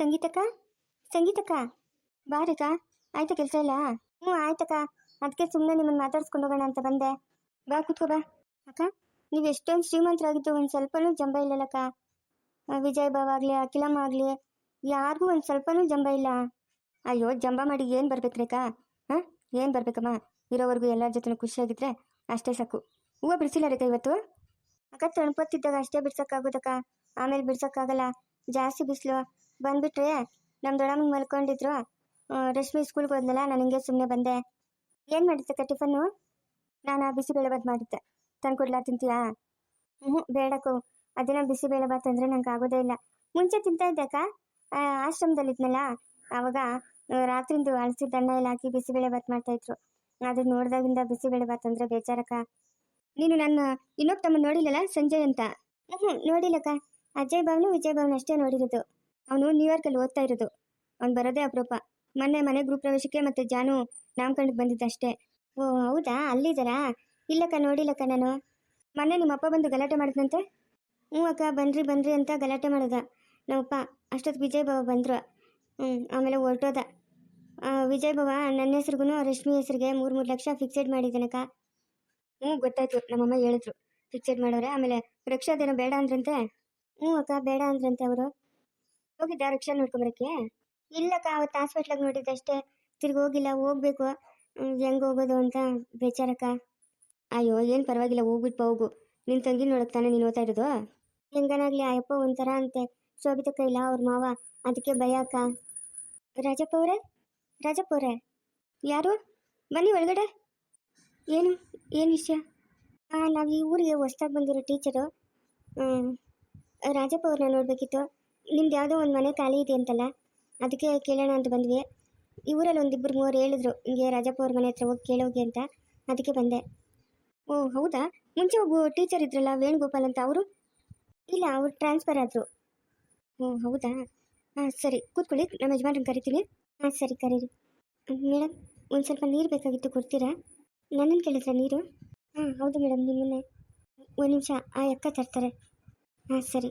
ಸಂಗೀತಕ್ಕ? ಸಂಗೀತಕ್ಕ? ಬಾ ರೇಖಾ ಆಯ್ತಾ ಕೆಲಸ ಇಲ್ಲ ಹ್ಞೂ, ಆಯ್ತಕ್ಕ. ಅದಕ್ಕೆ ಸುಮ್ಮನೆ ನಿಮ್ಮನ್ನು ಮಾತಾಡ್ಸ್ಕೊಂಡು ಹೋಗೋಣ ಅಂತ ಬಂದೆ. ಬಾ, ಕೂತ್ಕೋ, ಬಾ. ಅಕ್ಕ, ನೀವು ಎಷ್ಟೊಂದು ಶ್ರೀಮಂತರಾಗಿದ್ದು, ಒಂದು ಸ್ವಲ್ಪನೂ ಜಂಬ ಇಲ್ಲಲ್ಲಕ್ಕ. ವಿಜಯ್ ಬಾಬ್ ಆಗಲಿ, ಅಖಿಲಮ್ಮ ಆಗಲಿ, ಯಾರಿಗೂ ಒಂದು ಸ್ವಲ್ಪನೂ ಜಂಬ ಇಲ್ಲ. ಅಯ್ಯೋ, ಜಂಬ ಮಾಡಿ ಏನು ಬರ್ಬೇಕ್ರೇಕ? ಹಾಂ? ಏನು ಬರ್ಬೇಕಮ್ಮ? ಇರೋವರೆಗೂ ಎಲ್ಲರ ಜೊತೆ ಖುಷಿಯಾಗಿದ್ರೆ ಅಷ್ಟೇ ಸಾಕು. ಹೂವು ಬಿಡಿಸಿಲ್ಲ ರೇಖ ಇವತ್ತು? ಅಕ್ಕ, ತಣ್ಪತ್ತಿದ್ದಾಗ ಅಷ್ಟೇ ಬಿಡ್ಸೋಕ್ಕಾಗೋದಕ್ಕ? ಆಮೇಲೆ ಬಿಡ್ಸೋಕ್ಕಾಗಲ್ಲ. ಜಾಸ್ತಿ ಬಿಸಿಲು. ಬಂದ್ಬಿಟ್ರೆ ನಮ್ಮ ದೊಡ್ಡಮ್ಮ ಮಲ್ಕೊಂಡಿದ್ರು. ರಶ್ಮಿ ಸ್ಕೂಲ್ಗೆ ಹೋದ್ನಲ್ಲ ನಾನು ಹಿಂಗೆ ಸುಮ್ಮನೆ ಬಂದೆ. ಏನು ಮಾಡಿದ್ದಕ್ಕ ಟಿಫನ್ನು? ನಾನು ಬಿಸಿಬೇಳೆಬಾತ್ ಮಾಡಿದ್ದೆ. ತಂದ್ಕೊಡ್ಲಾ ತಿಂತೀಯಾ? ಹ್ಞೂ ಬೇಡಕ್ಕೋ ಅದೇನೋ ಬಿಸಿಬೇಳೆಬಾತ್ ಅಂದರೆ ನಂಗೆ ಆಗೋದೇ ಇಲ್ಲ. ಮುಂಚೆ ತಿಂತಾ ಇದ್ದೆ ಅಕ್ಕ. ಆ, ಆಶ್ರಮದಲ್ಲಿದ್ನಲ್ಲ ಆವಾಗ ರಾತ್ರಿಂದು ಅಳಸಿದ ಅನ್ನ ಎಲ್ಲ ಹಾಕಿ ಬಿಸಿಬೇಳೆಬಾತ್ ಮಾಡ್ತಾಯಿದ್ರು ಅದು ನೋಡ್ದಾಗಿಂದ ಬಿಸಿಬೇಳೆಬಾತ್ ಅಂದರೆ ಬೇಜಾರಕ್ಕ ನೀನು ನನ್ನ ಇನ್ನೊಬ್ಬ ತಮ್ಮ ನೋಡಿಲ್ಲಲ್ಲ ಸಂಜಯ್ ಅಂತ? ಹ್ಞೂ ನೋಡಿಲ್ಲಕ್ಕ ಅಜಯ್ ಭಾವನು ವಿಜಯ್ ಭಾವನು ಅಷ್ಟೇ ನೋಡಿರೋದು. ಅವನು ನ್ಯೂಯಾರ್ಕಲ್ಲಿ ಓದ್ತಾ ಇರೋದು. ಅವ್ನು ಬರೋದೇ ಅಪರೂಪ. ಮೊನ್ನೆ ಮನೆ ಗೃಹ ಪ್ರವೇಶಕ್ಕೆ ಮತ್ತೆ ಜಾನು ನಾಮಕರಣಕ್ಕೆ ಬಂದಿದ್ದ ಅಷ್ಟೇ ಓ, ಹೌದಾ? ಅಲ್ಲಿದ್ದಾರಾ? ಇಲ್ಲಕ್ಕ, ನೋಡಿಲ್ಲಕ್ಕ ನಾನು. ಮೊನ್ನೆ ನಿಮ್ಮ ಅಪ್ಪ ಬಂದು ಗಲಾಟೆ ಮಾಡಿದ್ನಂತೆ? ಹ್ಞೂ ಅಕ್ಕ ಬನ್ರಿ ಬನ್ರಿ ಅಂತ ಗಲಾಟೆ ಮಾಡಿದ. ನಮ್ಮಪ್ಪ ಅಷ್ಟೊತ್ತು ವಿಜಯ್ ಬಾಬಾ ಬಂದರು. ಹ್ಞೂ ಆಮೇಲೆ ಹೊರಟೋದ. ವಿಜಯ್ ಬಾಬಾ, ನನ್ನ ಹೆಸ್ರಿಗೂ ರಶ್ಮಿ ಹೆಸ್ರಿಗೆ ಮೂರು ಮೂರು ಲಕ್ಷ ಫಿಕ್ಸೆಡ್ ಮಾಡಿದ್ದಾನಕ್ಕ ಹ್ಞೂ, ಗೊತ್ತಾಯ್ತು. ನಮ್ಮಮ್ಮ ಹೇಳಿದ್ರು. ಫಿಕ್ಸೆಡ್ ಮಾಡೋರೆ. ಆಮೇಲೆ ರಕ್ಷಾದೇನೋ ಬೇಡ ಅಂದ್ರಂತೆ? ಹ್ಞೂ ಅಕ್ಕ, ಬೇಡ ಅಂದ್ರಂತೆ ಅವರು. ಹೋಗಿದ್ದ ರಿಕ್ಷಾ ನೋಡ್ಕೊಂಬರಕ್ಕೆ? ಇಲ್ಲಕ್ಕ ಅವತ್ತು ಹಾಸ್ಪಿಟ್ಲಾಗ ನೋಡಿದ್ದೆ ಅಷ್ಟೇ ತಿರ್ಗಿ ಹೋಗಿಲ್ಲ, ಹೋಗ್ಬೇಕು. ಹೆಂಗ ಹೋಗೋದು ಅಂತ ಬೇಚಾರಕ್ಕ ಅಯ್ಯೋ, ಏನು ಪರವಾಗಿಲ್ಲ ಹೋಗ್ಬಿಟ್ಟು ಹೋಗು. ನಿನ್ನ ತಂಗಿ ನೋಡಕ್ ತಾನೇ ನೀನು ಓದ್ತಾ ಇರೋದು? ಹೆಂಗನಾಗ್ಲಿ ಅಯ್ಯಪ್ಪ ಒಂಥರ ಅಂತೆ. ಶೋಭಿತ ಕೈಲ ಅವ್ರ ಮಾವ. ಅದಕ್ಕೆ ಭಯ ಅಕ್ಕ. ರಾಜಪ್ಪ ಅವರೇ? ರಾಜಪ್ಪ ಅವರೇ? ಯಾರು? ಬನ್ನಿ ಒಳಗಡೆ. ಏನು ಏನು ವಿಷಯ? ನಾವು ಈ ಊರಿಗೆ ಹೊಸ್ದಾಗಿ ಬಂದಿರೋ ಟೀಚರು ರಾಜಪ್ಪ ಅವ್ರನ್ನ ನೋಡಬೇಕಿತ್ತು. ನಿಮ್ದು ಯಾವುದೋ ಒಂದು ಮನೆ ಖಾಲಿ ಇದೆ ಅಂತಲ್ಲ, ಅದಕ್ಕೆ ಕೇಳೋಣ ಅಂತ ಬಂದ್ವಿ. ಈ ಊರಲ್ಲಿ ಒಂದಿಬ್ಬರು ಮೂವರು ಹೇಳಿದ್ರು, ಹಿಂಗೆ ರಾಜಪ್ಪ ಅವ್ರ ಮನೆ ಹತ್ರ ಹೋಗಿ ಕೇಳೋಗಿ ಅಂತ, ಅದಕ್ಕೆ ಬಂದೆ. ಓ, ಹೌದಾ? ಮುಂಚೆ ಒಬ್ಬ ಟೀಚರ್ ಇದ್ರಲ್ಲ, ವೇಣುಗೋಪಾಲ್ ಅಂತ ಅವರು? ಇಲ್ಲ, ಅವ್ರು ಟ್ರಾನ್ಸ್ಫರ್ ಆದರು. ಓ, ಹೌದಾ? ಹಾಂ, ಸರಿ, ಕೂತ್ಕೊಳ್ಳಿ, ನಮ್ಮ ಯಜಮಾನ್ರನ್ನ ಕರಿತೀನಿ. ಹಾಂ, ಸರಿ, ಕರೀರಿ. ಮೇಡಮ್, ಒಂದು ಸ್ವಲ್ಪ ನೀರು ಬೇಕಾಗಿತ್ತು, ಕೊಡ್ತೀರಾ? ನನ್ನನ್ನು ಕೇಳಿದ್ರೆ ನೀರು? ಹಾಂ, ಹೌದು ಮೇಡಮ್, ನಿಮ್ಮನ್ನೇ. ಒಂದು ನಿಮಿಷ, ಆ ಅಕ್ಕ ತರ್ತಾರೆ. ಹಾಂ, ಸರಿ.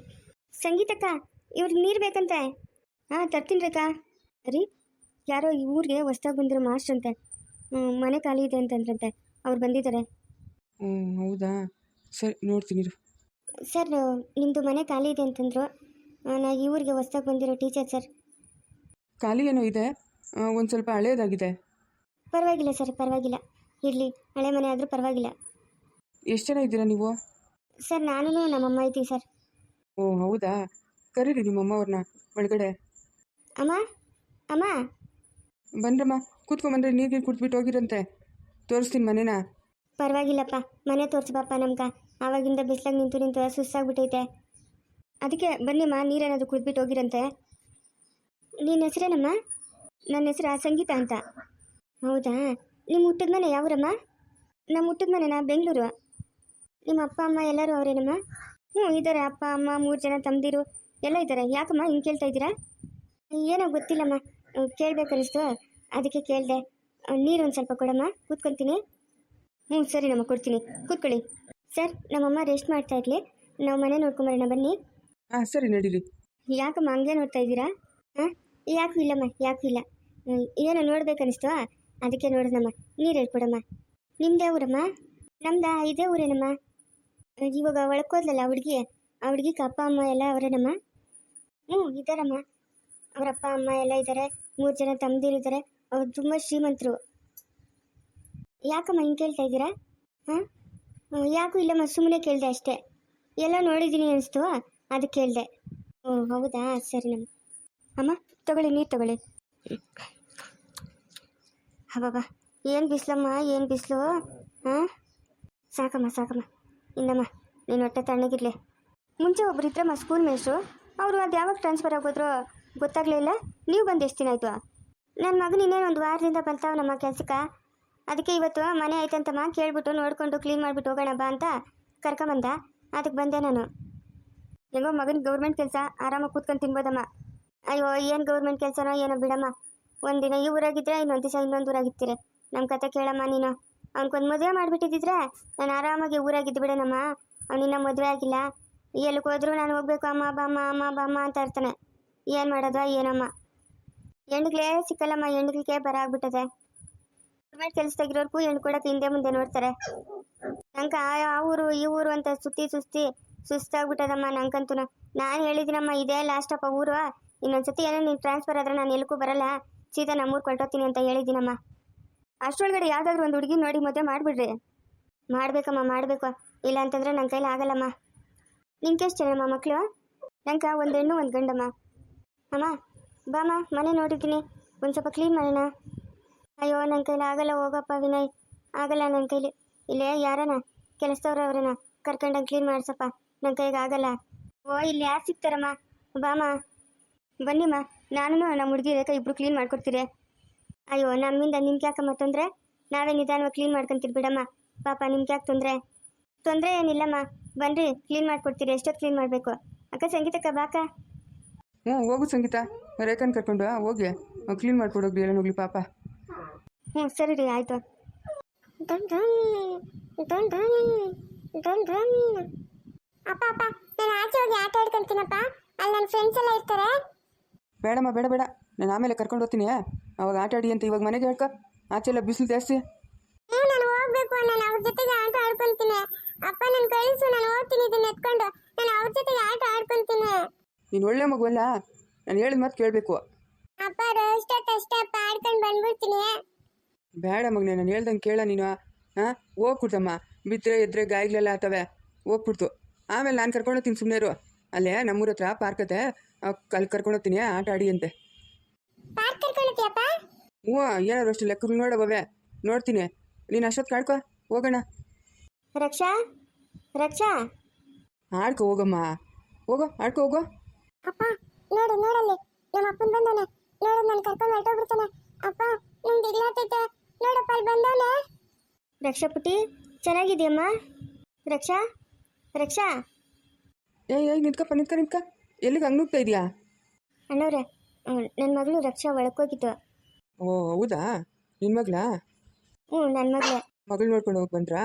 ಸಂಗೀತಕ್ಕ ಇವ್ರಿಗೆ ನೀರು ಬೇಕಂತೆ. ಹಾಂ ತರ್ತೀನಿ ರೇಖಾ ರೀ ಯಾರೋ ಈ ಊರಿಗೆ ಹೊಸ್ದಾಗಿ ಬಂದಿರೋ ಮಾಸ್ಟರ್ ಅಂತೆ. ಮನೆ ಖಾಲಿ ಇದೆ ಅಂತಂದ್ರಂತೆ ಅವ್ರು ಬಂದಿದ್ದಾರೆ. ಹ್ಞೂ ಹೌದಾ? ಸರಿ ನೋಡ್ತೀನಿ ಇರು. ಸರ್ ನಿಮ್ಮದು ಮನೆ ಖಾಲಿ ಇದೆ ಅಂತಂದರು. ನಾ ಈ ಊರಿಗೆ ಹೊಸ್ದಾಗಿ ಬಂದಿರೋ ಟೀಚರ್ ಸರ್. ಖಾಲಿ ಏನೋ ಇದೆ? ಒಂದು ಸ್ವಲ್ಪ ಹಳೇದಾಗಿದೆ. ಪರವಾಗಿಲ್ಲ ಸರ್ ಪರವಾಗಿಲ್ಲ. ಇರಲಿ ಹಳೆ ಮನೆ ಆದರೂ ಪರವಾಗಿಲ್ಲ. ಎಷ್ಟು ಜನ ಇದ್ದೀರಾ ನೀವು? ಸರ್ ನಾನು ನಮ್ಮಮ್ಮ ಇದ್ದೀವಿ ಸರ್. ಓ ಹೌದಾ? ಕರೀರಿ ನಿಮ್ಮಮ್ಮ ಅವ್ರನ್ನ ಒಳಗಡೆ. ಅಮ್ಮ ಅಮ್ಮ. ಬಂದ್ರಮ್ಮ ಕೂತ್ಕೊಂಬಂದ್ರೆ ನೀರಿಗೆ ಕುಟ್ಬಿಟ್ಟು ಹೋಗಿರಂತೆ. ತೋರಿಸ್ತೀನಿ ಮನೇನ. ಪರವಾಗಿಲ್ಲಪ್ಪ ಮನೆ ತೋರಿಸ್ಬಪ್ಪ ನಮ್ಗೆ. ಆವಾಗಿಂದ ಬಿಸ್ಲಾಗ ನಿಂತು ನಿಂತು ಸುಸ್ತಾಗ್ಬಿಟ್ಟೈತೆ ಅದಕ್ಕೆ ಬನ್ನಿಮ್ಮ ನೀರೇನಾದ್ರು ಕುದ್ಬಿಟ್ಟು ಹೋಗಿರಂತೆ. ನಿನ್ನ ಹೆಸರೇನಮ್ಮ? ನನ್ನ ಹೆಸರು ಸಂಗೀತ ಅಂತ. ಹೌದಾ? ನಿಮ್ಮ ಹುಟ್ಟಿದ ಮನೆ ಯಾವೂರಮ್ಮ ನಮ್ಮ ಹುಟ್ಟಿದ ಮನೆನಾ? ಬೆಂಗಳೂರು. ನಿಮ್ಮ ಅಪ್ಪ ಅಮ್ಮ ಎಲ್ಲರೂ ಅವರೇನಮ್ಮ? ಹ್ಞೂ ಇದ್ದಾರೆ ಅಪ್ಪ ಅಮ್ಮ ಮೂರು ಜನ ತಮ್ಮದಿರು ಎಲ್ಲ ಇದ್ದಾರೆ. ಯಾಕಮ್ಮ ಹಿಂಗೆ ಕೇಳ್ತಾ ಇದ್ದೀರಾ? ಏನೋ ಗೊತ್ತಿಲ್ಲಮ್ಮ. ಕೇಳಬೇಕನ್ನಿಸ್ತು. ಅದಕ್ಕೆ ಕೇಳಿದೆ. ನೀರು ಒಂದು ಸ್ವಲ್ಪ ಕೊಡಮ್ಮ. ಕೂತ್ಕೊತೀನಿ. ಹ್ಞೂ ಸರಿ ನಮ್ಮ ಕೊಡ್ತೀನಿ. ಕೂತ್ಕೊಳ್ಳಿ. ಸರ್ ನಮ್ಮಮ್ಮ ರೆಸ್ಟ್ ಮಾಡ್ತಾ ಇರಲಿ. ನಾವು ಮನೆ ನೋಡ್ಕೊಂಬರೋಣ ಬನ್ನಿ. ಹಾಂ ಸರಿ ನಡೀರಿ ಯಾಕಮ್ಮ ಹಂಗೆ ನೋಡ್ತಾ ಇದ್ದೀರಾ? ಹಾಂ ಯಾಕೂ ಇಲ್ಲಮ್ಮ ಯಾಕೂ ಇಲ್ಲ. ಏನೋ ನೋಡ್ಬೇಕನ್ನಿಸ್ತು. ಅದಕ್ಕೆ ನೋಡೋಣಮ್ಮ ನೀರು ಹೇಳ್ಕೊಡಮ್ಮ. ನಿಮ್ಮದೇ ಊರಮ್ಮ? ನಮ್ದಾ? ಇದೇ ಊರೇನಮ್ಮ? ಇವಾಗ ಒಳಕೋದ್ಲಲ್ಲ ಹುಡುಗಿ? ಆ ಹುಡುಗಿಗೆ ಅಪ್ಪ ಅಮ್ಮ ಎಲ್ಲ ಅವರೇನಮ್ಮ? ಹ್ಞೂ, ಇದ್ದಾರಮ್ಮ. ಅವ್ರ ಅಪ್ಪ ಅಮ್ಮ ಎಲ್ಲ ಇದ್ದಾರೆ ಮೂರು ಜನ ತಮ್ಮದಿರಿದ್ದಾರೆ ಅವ್ರು ತುಂಬ ಶ್ರೀಮಂತರು. ಯಾಕಮ್ಮ ಹಿಂಗೆ ಕೇಳ್ತಾ ಇದ್ದೀರಾ? ಹಾಂ? ಯಾಕೂ ಇಲ್ಲಮ್ಮ ಸುಮ್ಮನೆ ಕೇಳಿದೆ ಅಷ್ಟೇ. ಎಲ್ಲ ನೋಡಿದ್ದೀನಿ ಅನಿಸ್ತು ಅದಕ್ಕೆ ಕೇಳಿದೆ. ಓ, ಹೌದಾ? ಸರಿ ನಮ್ಮ. ಅಮ್ಮ, ತಗೊಳ್ಳಿ, ನೀರು ತಗೊಳ್ಳಿ. ಹಬ್ಬಬ್ಬ, ಏನು ಬಿಸಿಲಮ್ಮ, ಏನು ಬಿಸಿಲು? ಹಾಂ? ಸಾಕಮ್ಮ ಸಾಕಮ್ಮ. ಇನ್ನಮ್ಮ, ನೀನು ಹೊಟ್ಟೆ ತಣ್ಣಗಿರಲಿ. ಮುಂಚೆ ಒಬ್ರು ಇದ್ರಮ್ಮ ಸ್ಕೂಲ್ ಮೇಷ್ಟ್ರು ಅವರು ಅದು ಯಾವಾಗ ಟ್ರಾನ್ಸ್ಫರ್ ಆಗೋದ್ರು ಗೊತ್ತಾಗಲಿಲ್ಲ ನೀವು ಬಂದು ಎಷ್ಟು ದಿನ ಆಯಿತು? ನನ್ನ ಮಗನ ಇನ್ನೇನು ಒಂದು ವಾರದಿಂದ ಬರ್ತಾವನಮ್ಮ ಕೆಲಸಕ್ಕೆ. ಅದಕ್ಕೆ ಇವತ್ತು ಮನೆ ಆಯ್ತಂತಮ್ಮ ಕೇಳ್ಬಿಟ್ಟು ನೋಡಿಕೊಂಡು ಕ್ಲೀನ್ ಮಾಡಿಬಿಟ್ಟು ಹೋಗೋಣ ಬಾ ಅಂತ ಕರ್ಕೊಂಬಂದ. ಅದಕ್ಕೆ ಬಂದೆ ನಾನು. ಹೆಂಗೋ ಮಗನ ಗೌರ್ಮೆಂಟ್ ಕೆಲಸ, ಆರಾಮಾಗಿ ಕೂತ್ಕೊಂಡು ತಿನ್ಬೋದಮ್ಮ. ಅಯ್ಯೋ, ಏನು ಗೌರ್ಮೆಂಟ್ ಕೆಲಸನೋ ಏನೋ ಬಿಡಮ್ಮ. ಒಂದಿನ ಈ ಊರಾಗಿದ್ದರೆ ಇನ್ನೊಂದು ದಿವಸ ಇನ್ನೊಂದು ಊರಾಗಿರ್ತೀರಿ ನಮ್ಮ ಕತೆ ಕೇಳಮ್ಮ ನೀನು. ಅವ್ನಿಗೊಂದು ಮದುವೆ ಮಾಡಿಬಿಟ್ಟಿದ್ದಿದ್ರೆ ನಾನು ಆರಾಮಾಗಿ ಊರಾಗಿದ್ದು ಬಿಡೋಣಮ್ಮ ಅವನಿನ್ನ ಮದುವೆ ಆಗಿಲ್ಲ. ಎಲ್ಲಿಗೆ ಹೋದ್ರು ನಾನು ಹೋಗ್ಬೇಕು, ಅಮ್ಮ, ಬಾಮ್ಮ ಅಮ್ಮ, ಬಾಮ್ಮ ಅಂತ ಇರ್ತಾನೆ ಏನು ಮಾಡೋದ, ಏನಮ್ಮ? ಹೆಣ್ಗಳೇ ಸಿಕ್ಕಲ್ಲಮ್ಮ ಹೆಣ್ಗಳಿಗೆ ಬರ ಆಗ್ಬಿಟ್ಟದೆ. ಗೌರ್ಮೆಂಟ್ ಕೆಲಸದಾಗಿರೋರ್ಗೂ ಹೆಣ್ಣು ಕೂಡ ತಿಂದೆ ಮುಂದೆ ನೋಡ್ತಾರೆ. ನಂಗೆ ಆ ಊರು, ಈ ಊರು ಅಂತ ಸುತ್ತಿ ಸುಸ್ತಿ ಸುಸ್ತಾಗ್ಬಿಟ್ಟದಮ್ಮ ನಂಗಂತೂ ನಾನು ಹೇಳಿದಿನಮ್ಮ, ಇದೇ ಲಾಸ್ಟ್ ಅಪ್ಪ ಊರು. ಇನ್ನೊಂದ್ಸತಿ ಏನೋ ನೀನು ಟ್ರಾನ್ಸ್ಫರ್ ಆದ್ರೆ ನಾನು ಎಲ್ಲಕ್ಕೂ ಬರಲ್ಲ. ಸೀದಾ ನಮ್ಮೂರು ಕೊಟ್ಟೋತೀನಿ ಅಂತ ಹೇಳಿದ್ದೀನಮ್ಮ ಅಷ್ಟರೊಳಗಡೆ ಯಾವ್ದಾದ್ರು ಒಂದು ಹುಡುಗಿ ನೋಡಿ ಮದುವೆ ಮಾಡಿಬಿಡ್ರಿ. ಮಾಡ್ಬೇಕಮ್ಮ, ಮಾಡಬೇಕು. ಇಲ್ಲ ಅಂತಂದ್ರೆ ನನ್ನ ಕೈಲಿ ಆಗಲ್ಲಮ್ಮ ನಿನ್ಗೆ ಎಷ್ಟು ಜನಮ್ಮ ಮಕ್ಕಳು ನಂಗೆ ಒಂದು ಹೆಣ್ಣು, ಒಂದು ಗಂಡಮ್ಮ. ಅಮ್ಮ ಬಾಮ್ಮ ಮನೆ ನೋಡಿದ್ದೀನಿ. ಒಂದು ಸ್ವಲ್ಪ ಕ್ಲೀನ್ ಮಾಡೋಣ. ಅಯ್ಯೋ ನನ್ನ ಕೈಲಿ ಆಗಲ್ಲ ಹೋಗಪ್ಪ ವಿನಯ್. ಆಗಲ್ಲ ನನ್ನ ಕೈಲಿ. ಇಲ್ಲೇ ಯಾರನ? ಕೆಲಸದವ್ರು ಅವ್ರನ್ನ. ಕರ್ಕೊಂಡಂಗೆ ಕ್ಲೀನ್ ಮಾಡ್ಸಪ್ಪ. ನನ್ನ ಕೈಗೆ ಆಗಲ್ಲ. ಓ, ಇಲ್ಲಿ ಯಾರು ಸಿಗ್ತಾರಮ್ಮ? ಬಾಮ್ಮ ಬನ್ನಿಮ್ಮ ನಾನು ನಮ್ಮ ಹುಡುಗಿ ರೇಖಾ ಇಬ್ರು ಕ್ಲೀನ್ ಮಾಡ್ಕೊಡ್ತೀರಿ. ಅಯ್ಯೋ, ನಮ್ಮಿಂದ ನಿಮ್ಗೆ ಯಾಕಮ್ಮ ತೊಂದರೆ? ನಾವೇ ನಿಧಾನವಾಗಿ ಕ್ಲೀನ್ ಮಾಡ್ಕೊಂತೀರಿ ಬಿಡಮ್ಮ. ಪಾಪ, ನಿಮ್ಗೆ ಯಾಕೆ ತೊಂದರೆ? ತೊಂದರೆ ಏನಿಲ್ಲಮ್ಮ ಬನ್ರಿ ಕ್ಲೀನ್ ಮಾಡ್ಕೊಡ್ತೀರಿ ಎಷ್ಟೊತ್ತು ಕ್ಲೀನ್ ಮಾಡಬೇಕು? ಅಕ್ಕ ಸಂಗೀತಕ್ಕ ಬಾಕ ಹ್ಞೂ ಹೋಗು ಸಂಗೀತ. ರೇಖನ್ ಕರ್ಕೊಂಡು ಹೋಗಿ. ಕ್ಲೀನ್ ಮಾಡ್ಕೊಡೋಗ್ರಿ ಎಲ್ಲ ಹೋಗ್ಲಿ ಪಾಪ. ಹ್ಞೂ ಸರಿ ರೀ ಆಯಿತು. ಅಪ್ಪ ಅಪ್ಪ ನಾನು ಆಚೆ ಹೋಗಿ ಆಟ ಆಡ್ಕೊಂತೀನಪ್ಪ ಅಲ್ಲಿ ನನ್ನ ಫ್ರೆಂಡ್ಸ್ ಎಲ್ಲ ಇರ್ತಾರೆ. ಬೇಡಮ್ಮ ಬೇಡ ಬೇಡ. ನಾನು ಆಮೇಲೆ ಕರ್ಕೊಂಡು ಹೋಗ್ತೀನಿ. ಅವಾಗ ಆಟ ಆಡಿ ಅಂತ ಇವಾಗ ಮನೆಗೆ ಹೇಳ್ಕೊ. ಆಚೆ ಎಲ್ಲ ಬಿಸಿಲು ಜಾಸ್ತಿ. ನೀವು ನಾನು ಹೋಗ್ಬೇಕು. ನಾನು ಅವ್ರ ಜೊತೆಗೆ ಆಟ ಆಡ್ಕೊಂತೀನಿ ಅಪ್ಪ ನನ್ನ ಕಳಿಸು ನಾನು ಓಡ್ತೀನಿ ಇದನ್ನ ಎತ್ಕೊಂಡು. ನಾನು ಅವ್ರ ಜೊತೆ ಆಟ ಆಡ್ಕೊಂತೀನಿ. ನೀನು ಒಳ್ಳೆ ಮಗುವಲ್ಲ ನಾನು ಹೇಳಿದ ಮಾತು ಕೇಳಬೇಕು. ಅಪ್ಪ ಅಷ್ಟೊತ್ತಷ್ಟೇ ಅಪ್ಪ ಆಡ್ಕೊಂಡು ಬಂದ್ಬಿಡ್ತೀನಿ. ಬೇಡ ಮಗನೇ ನಾನು ಹೇಳ್ದಂಗೆ ಕೇಳ ನೀನು. ಹಾಂ? ಹೋಗ್ಬಿಡ್ತಮ್ಮ. ಬಿದ್ದರೆ ಎದ್ರೆ ಗಾಯಗಳೆಲ್ಲ ಆತವೆ ಹೋಗ್ಬಿಡ್ತು. ಆಮೇಲೆ ನಾನು ಕರ್ಕೊಂಡು ಹೋಗ್ತೀನಿ ಸುಮ್ಮನೆ ಇರು ಅಲ್ಲೇ ನಮ್ಮೂರ ಹತ್ರ ಪಾರ್ಕ್ ಅತ್ತೆ. ಅಲ್ಲಿ ಕರ್ಕೊಂಡು ಹೋಗ್ತೀನಿ ಆಟ ಆಡಿ ಅಂತೆ. ಪಾರ್ಕ್ ಹ್ಞೂ ಏನಾದ್ರು ಅಷ್ಟು ಲೆಕ್ಕ ನೋಡವೇ ನೋಡ್ತೀನಿ. ನೀನು ಅಷ್ಟೊತ್ತು ಕಾಡ್ಕೊ ಹೋಗೋಣ. ರಕ್ಷಾ? ರಕ್ಷಾ? ಆಡ್ಕೊ ಹೋಗಮ್ಮ. ಹೋಗೋ ಆಡ್ಕೊ ಹೋಗೋ. ಅಪ್ಪ ನೋಡು ನೋಡಲ್ಲಿ. ನಮ್ಮ ಅಪ್ಪನ ಬಂದಾನೆ. ನೋಡು ನಾನು ಕರ್ಕೊಂಡು ಹೊರಟೋಗ್ಬಿಡ್ತಾನೆ. ಅಪ್ಪ ನಂಗೆ ದಿಗ್ಲಾತೈತೆ ನೋಡಪ್ಪ ಅಲ್ಲಿ ಬಂದವನೆ ರಕ್ಷಾ ಪುಟ್ಟಿ ಚೆನ್ನಾಗಿದೆಯಮ್ಮ? ರಕ್ಷಾ? ರಕ್ಷಾ? ಏಯ್ ಏಯ್ ನಿಂತ್ಕಪ್ಪ ನಿಂತ್ಕ ನಿಂತ್ಕ. ಎಲ್ಲಿಗೆ ಹಂಗೆ ನುಗ್ತಾ ಇದೆಯಾ? ಅಣ್ಣವ್ರೆ ನನ್ನ ಮಗಳು ರಕ್ಷಾ ಒಳಕೋಗಿತ್ತು ಓ ಹೌದಾ? ನಿನ್ನ ಮಗಳಾ? ಹ್ಞೂ ನನ್ನ ಮಗಳೇ. ಮಗಳು ನೋಡ್ಕೊಂಡು ಹೋಗಿ ಬಂದ್ರಾ?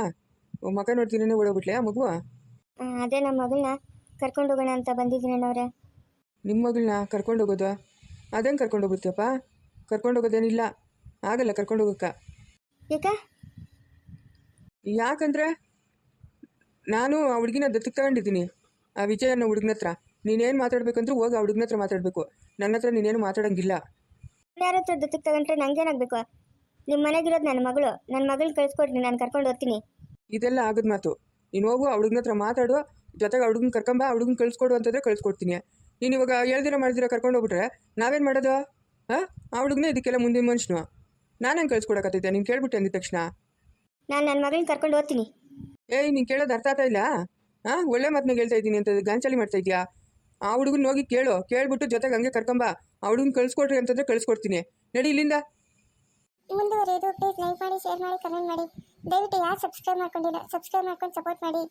ಮಗ ನೋಡ್ತೀನಿ ಓಡೋಗ್ಬಿಟ್ಲೆ ಆ ಮಗು ಆ, ಅದೇ ನಮ್ಮ ಮಗಳನ್ನ ಕರ್ಕೊಂಡು ಹೋಗೋಣ ಅಂತ ಬಂದಿದ್ದೀನಿ ಅವರೇ ನಿಮ್ಮ ಮಗಳನ್ನ ಕರ್ಕೊಂಡು ಹೋಗೋದು? ಅದಂಗೆ ಕರ್ಕೊಂಡು ಹೋಗ್ಬಿಡ್ತೀಯಪ್ಪ? ಕರ್ಕೊಂಡು ಹೋಗೋದೇನಿಲ್ಲ. ಆಗಲ್ಲ ಕರ್ಕೊಂಡು ಹೋಗಕ್ಕ. ಯಾಕ? ಯಾಕಂದ್ರೆ ನಾನು ಆ ಹುಡುಗಿನ ದತ್ತು ತಗೊಂಡಿದ್ದೀನಿ ಆ ವಿಜಯ್ ಅನ್ನೋ ಹುಡುಗನ ಹತ್ರ. ನೀನೇನು ಮಾತಾಡ್ಬೇಕಂದ್ರೂ ಹೋಗಿ ಆ ಹುಡುಗನ ಹತ್ರ ಮಾತಾಡಬೇಕು. ನನ್ನ ಹತ್ರ ನೀನೇನು ಮಾತಾಡೋಂಗಿಲ್ಲ. ಯಾರ ಹತ್ರ ದತ್ತಕ್ಕೆ ತಗೊಂಡ್ರೆ ನಂಗೇನಾಗಬೇಕು? ನಿಮ್ಮ ಮನೆಗಿರೋದು ನನ್ನ ಮಗಳು. ನನ್ನ ಮಗಳು ಕಳಿಸ್ಕೊಡ್ರಿ ನಾನು ಕರ್ಕೊಂಡು ಹೋಗ್ತೀನಿ. ಇದೆಲ್ಲ ಆಗದ ಮಾತು. ನೀನು ಹೋಗು ಹುಡುಗನ ಹತ್ರ ಮಾತಾಡು ಜೊತೆಗೆ ಹುಡುಗನ ಕರ್ಕೊಂಬ ಹುಡುಗನ ಕಳಿಸ್ಕೊಡು ಅಂತಂದ್ರೆ ಕಳಿಸ್ಕೊಡ್ತೀನಿ. ನೀನು ಇವಾಗ ಹೇಳ್ದಿರ ಮಾಡಿದಿರ ಕರ್ಕೊಂಡು ಹೋಗ್ಬಿಟ್ರೆ ನಾವೇನು ಮಾಡೋದು? ಹಾಂ? ಆ ಹುಡುಗನೇ ಇದಕ್ಕೆಲ್ಲ ಮುಂದಿನ ಮನುಷ್ಯನು ನಾನೇನು ಕಳಿಸ್ಕೊಡಕತ್ತೈತೆ ನೀನು ಕೇಳ್ಬಿಟ್ಟೆ ಅಂದಿದ ತಕ್ಷಣ. ನಾನು ನನ್ನ ಮಗಳನ್ನ ಕರ್ಕೊಂಡು ಹೋಗ್ತೀನಿ. ಏಯ್ ನೀನು ಕೇಳೋದು ಅರ್ಥ ಆಗ್ತಾ ಇಲ್ಲ? ಹಾಂ? ಒಳ್ಳೆ ಮಾತನ್ನ ಹೇಳ್ತಾ ಇದ್ದೀನಿ ಅಂತ ಗಾಂಚಾಲಿ ಮಾಡ್ತಾ ಇದೆಯಾ? ಆ ಹುಡುಗನ ಹೋಗಿ ಕೇಳು. ಕೇಳ್ಬಿಟ್ಟು ಜೊತೆಗೆ ಹಂಗೆ ಕರ್ಕೊಂಬ ಆ ಹುಡುಗನ ಕಳಿಸ್ಕೊಡ್ರಿ ಅಂತಂದ್ರೆ ಕಳಿಸ್ಕೊಡ್ತೀನಿ. ನಡಿ ಇಲ್ಲಿಂದ. ಮುಂದುವರೆದು ಪ್ಲೀಸ್ ಲೈಕ್ ಮಾಡಿ ಶೇರ್ ಮಾಡಿ ಕಮೆಂಟ್ ಮಾಡಿ. ದಯವಿಟ್ಟು ಯಾರು ಸಬ್ಸ್ಕ್ರೈಬ್ ಮಾಡ್ಕೊಂಡಿಲ್ಲ ಸಬ್ಸ್ಕ್ರೈಬ್ ಮಾಡ್ಕೊಂಡು ಸಪೋರ್ಟ್ ಮಾಡಿ.